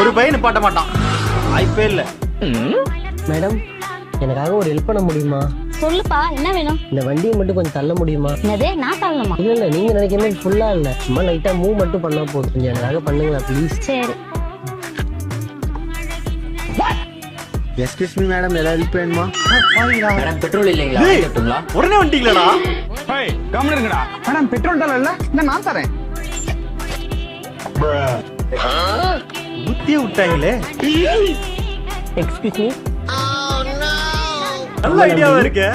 ஒரு பையன் நிப்பாட்ட மாட்டான். வாய்ப்பே இல்ல. மேடம் எனக்காக ஒரு ஹெல்ப் பண்ண முடியுமா? சொல்லுப்பா என்ன வேணும்? இந்த வண்டியை மட்டும் கொஞ்சம் தள்ள முடியுமா? என்னது நான் தள்ளணுமா? இல்ல இல்ல நீங்க நினைக்கிற மாதிரி ஃபுல்லா இல்ல. சும்மா லைட்டா மூவ் மட்டும் பண்ணா போதும். கொஞ்சம் எனக்காக பண்ணுங்களா ப்ளீஸ் சரி. எஸ்கியூஸ் மீ மேடம் ஏதாவது ஹெல்ப் வேணுமா? மேடம் பெட்ரோல் இல்லைங்களா? உடனே வந்துட்டீங்களா ஹேய் கம்முனு இருங்கடா மேடம் பெட்ரோல் டாலர் இல்ல நான் தரேன். ஊத்தியே விட்டாங்களே. எக்ஸ்கியூஸ் மீ நல்ல ஐடியாவா இருக்கு.